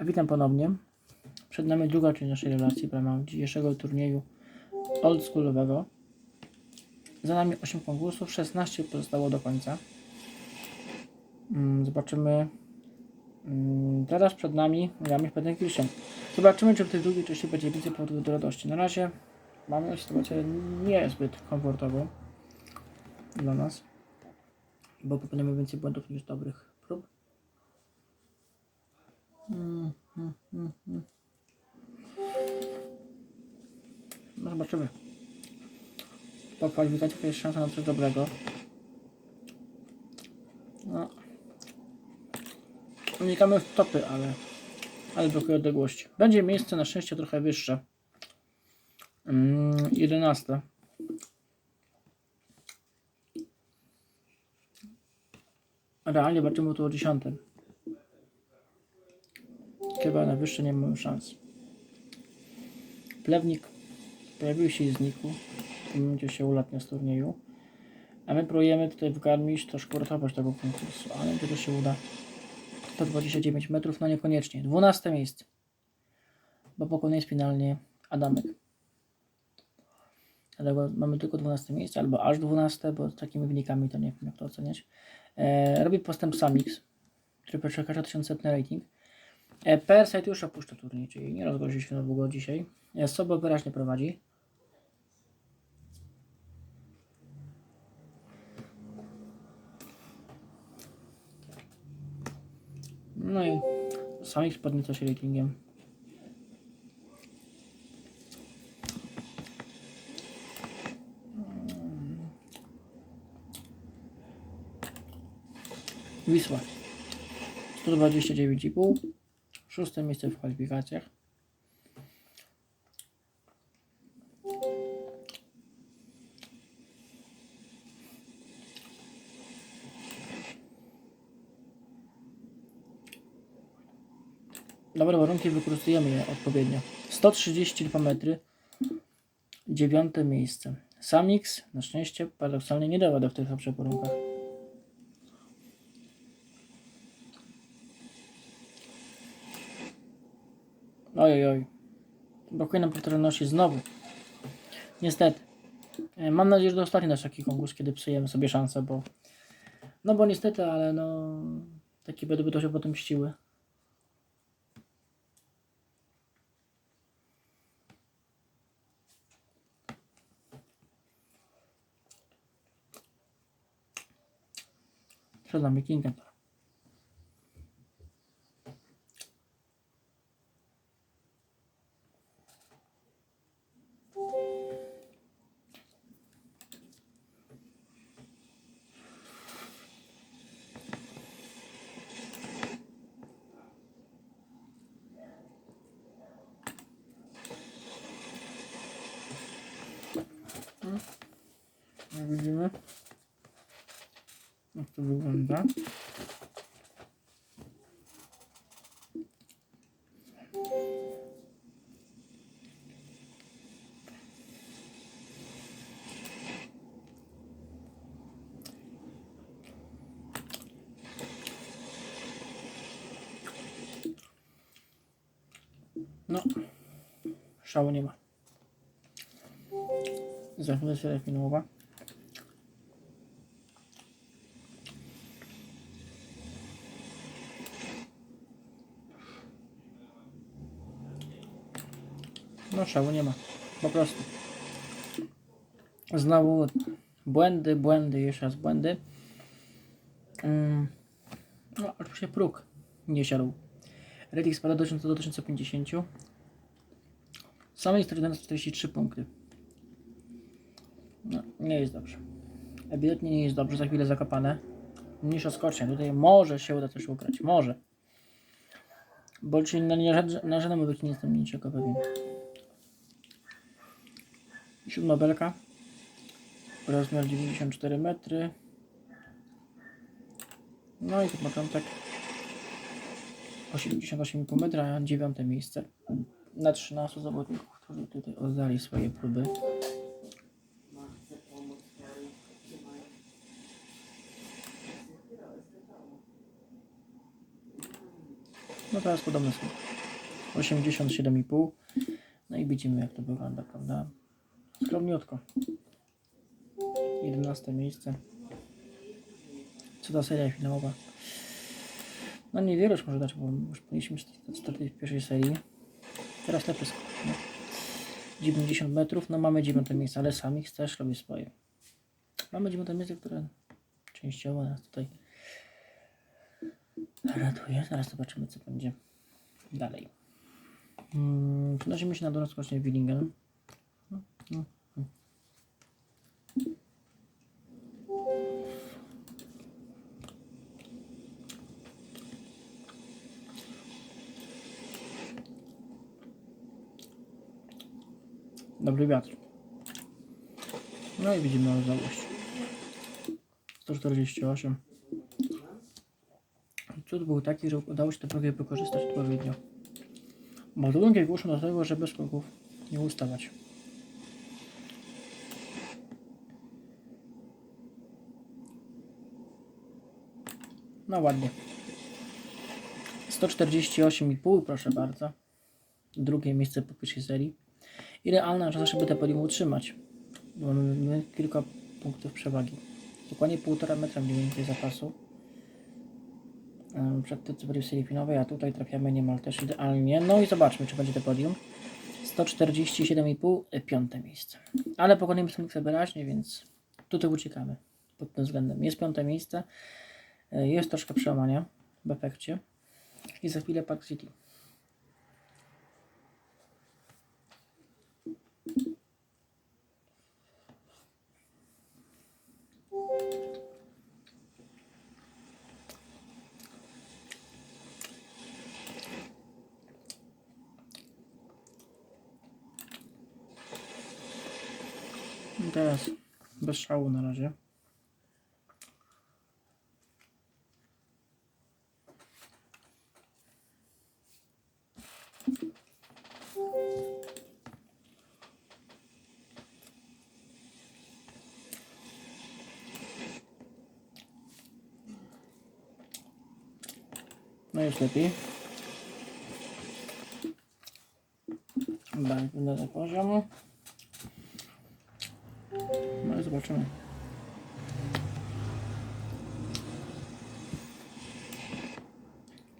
Witam ponownie. Przed nami druga część naszej relacji w ramach dzisiejszego turnieju oldschoolowego. Za nami 8 konkursów, 16 pozostało do końca. Mm, Zobaczymy. Mm, Teraz przed nami gramy w Pędek Christian. Zobaczymy, czy w tej drugiej części będzie więcej powodów do radości. Na razie mamy sytuację niezbyt komfortową dla nas, bo popełniamy więcej błędów niż dobrych. No zobaczymy. Po kwalifikacjach jest szansa na coś dobrego. No. Unikamy w topy, ale, ale brakuje odległości. Będzie miejsce na szczęście trochę wyższe. Mm, 11. Realnie walczymy tu o 10. Chyba na wyższe nie mamy szans. Plewnik pojawił się i znikł. W tym momencie się ulatnia z turnieju. A my próbujemy tutaj w Garmisch troszkę uratować tego konkursu, ale to się uda. 129 metrów, no niekoniecznie. 12 miejsce. Bo pokonuje finalnie Adamek. Dlatego mamy tylko 12 miejsce, albo aż 12, bo z takimi wynikami to nie wiem jak to oceniać. E, robi postęp Samix, który przekracza 1100 rating. E, Persite już opuszcza turniej, czyli nie rozgorzy się na długo dzisiaj. E, Sobo wyraźnie prowadzi. No i Samix podnieca się ratingiem. Wisła 129,5 Szóste miejsce w kwalifikacjach. Dobre warunki wykorzystujemy je odpowiednio. 132 metry. Dziewiąte miejsce. Samix na szczęście paradoksalnie nie dawa do w tych warunkach. Ojej, oj. Brakuje nam powtarzalności znowu. Niestety. E, Mam nadzieję, że to ostatni nasz taki konkurs, kiedy psujemy sobie szansę, bo... No bo niestety, ale no... Takie będą to się potem mściły. Przed nami King. Widzimy, jak to wygląda. No, szału nie ma. Za chwilę się refinowa. No szału nie ma. Po prostu. Znowu błędy, błędy, jeszcze raz błędy. Mm. No, oczywiście próg nie siadł. Rating spada do 1000 do 1050. Same 143 punkty. No, nie jest dobrze. Ewidentnie nie jest dobrze, za chwilę zakopane. Mniejsza skocznia. Tutaj może się uda coś ugrać. Może. Bo czyli na, na, żad- na żadnym obycie nie jestem niczego pewien. Siódma belka. Rozmiar 94 metry. No i to początek. 88,5 metra, dziewiąte miejsce. Na 13 zawodników, którzy tutaj oddali swoje próby. No teraz podobne są. 87,5. No i widzimy jak to wygląda, prawda? Skromniutko. 11 miejsce. Co ta seria finałowa? No niewiele już może dać, bo już powinniśmy startować w pierwszej serii. Teraz lepiej. No. 90 metrów, no mamy 9 miejsce, ale samych też robi swoje. Mamy 9 miejsce, które częściowo nas tutaj ratuje. Zaraz zobaczymy, co będzie dalej. Hmm, przenosimy się na dolną skocznię Willingen. No, no, Dobry wiatr. No i widzimy odległość. 148. Cud był taki, że udało się to prawie wykorzystać odpowiednio. Ładunki głoszą do tego, że bez skoków nie ustawać. No ładnie. 148,5 proszę bardzo. Drugie miejsce po pierwszej serii. I realna szansa, żeby te podium utrzymać. Mamy kilka punktów przewagi. Dokładnie 1,5 metra mniej więcej zapasu. Przed tym, co będzie w serii finałowej, a tutaj trafiamy niemal też idealnie. No i zobaczmy, czy będzie to podium. 147,5, e, piąte miejsce. Ale pokonujemy Sonixa wyraźnie, więc tutaj uciekamy pod tym względem. Jest piąte miejsce, e, jest troszkę przełamania w efekcie i za chwilę Park City. Bez szału na razie. No jest lepiej. Będę do poziomu. No i zobaczymy.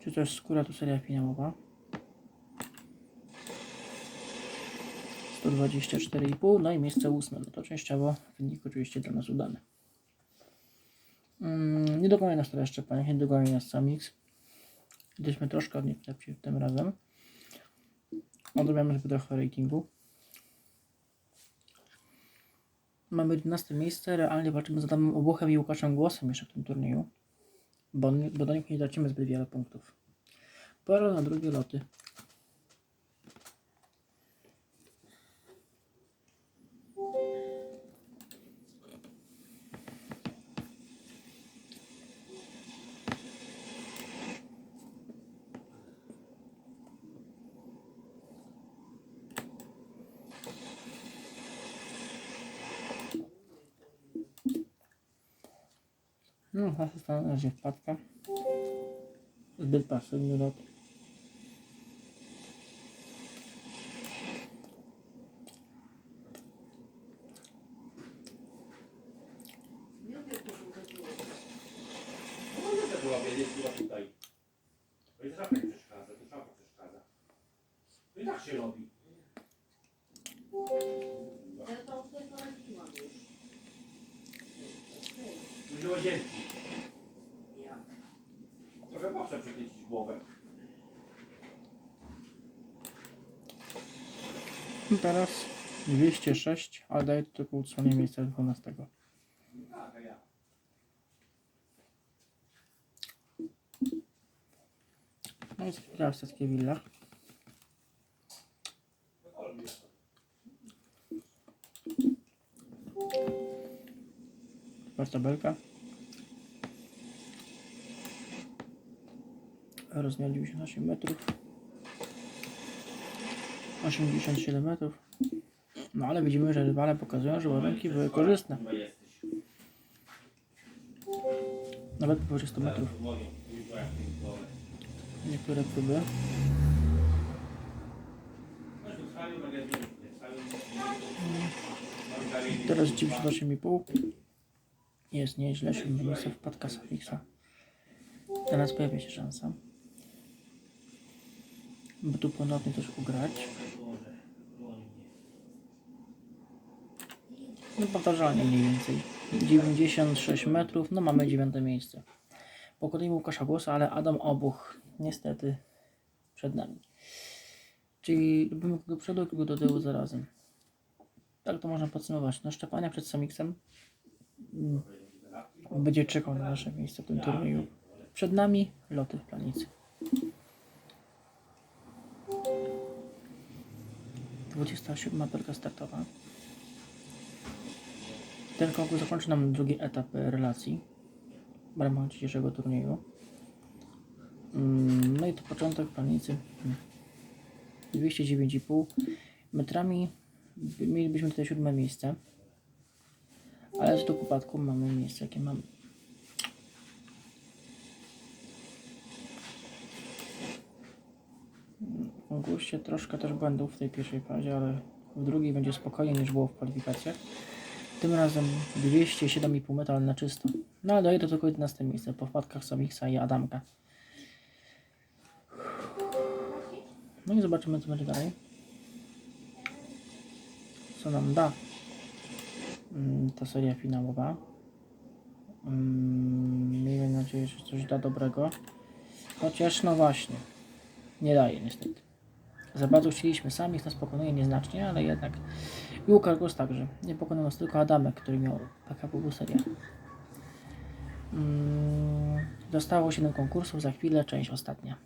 Czy to jest skóra, to seria finałowa. 124,5, no i miejsce ósme. No to częściowo wynik oczywiście dla nas udany. Mm, nie dogoni nas teraz Szczepanik, nie dogoni nas Samix. Jesteśmy troszkę od nich lepsi tym razem. Odrobiamy sobie trochę ratingu. Mamy 11 miejsce, realnie walczymy z Adamem Obuchem i Łukaszem Głosem jeszcze w tym turnieju, bo, bo do nich nie tracimy zbyt wiele punktów. Pora na drugie loty. No, asysta na razie wpadka. Zbyt pasywny lot. No nie to była wiedzieć, była tutaj. To i żabka nie przeszkadza, to żabka przeszkadza. To i tak się robi. Ja to tutaj poradziłam już. Tu do łazienki. Trochę przekręcić głowę. Teraz 206, ale daje to tylko utrzymanie miejsca 12. Tak, a ja. No i chwila w Stackie Villach. Patrz Rozmiar 98 metrów. 87 metrów. No ale widzimy, że rywale pokazują, że ładunki były korzystne. Nawet po 100 metrów. Niektóre próby. Teraz 98,5. Jest nieźle, siódme miejsce wpadka Safixa. Teraz pojawia się szansa. By tu ponownie też ugrać. No powtarzalnie mniej więcej. 96 metrów, no mamy dziewiąte miejsce. Pokonujemy Łukasza Głosa, ale Adam Obuch niestety przed nami. Czyli lubimy kogo przodu, kogo do tyłu zarazem. Tak to można podsumować. No Szczepania przed Samiksem będzie czekał na nasze miejsce w tym turnieju. Przed nami loty w planicy. 27 perka startowa. Ten konkurs zakończy nam drugi etap e, relacji w ramach dzisiejszego turnieju. Mm, No i to początek planicy. Mm. 209,5 metrami. Mielibyśmy tutaj siódme miejsce. Ale z tu upadku mamy miejsce, jakie mamy. Konkursie troszkę też błędów w tej pierwszej fazie, ale w drugiej będzie spokojniej niż było w kwalifikacjach. Tym razem 207,5 metra, na czysto. No ale daje to tylko 11 miejsce po wpadkach Samiksa i Adamka. No i zobaczymy co będzie dalej. Co nam da mm, ta seria finałowa. Mm, Miejmy nadzieję, że coś da dobrego. Chociaż no właśnie, nie daje niestety. Za bardzo chcieliśmy sami, nas pokonuje nieznacznie, ale jednak i Łukasz także. Nie pokonał nas tylko Adamek, który miał PKW serię. Mm, Zostało 7 konkursów, za chwilę część ostatnia.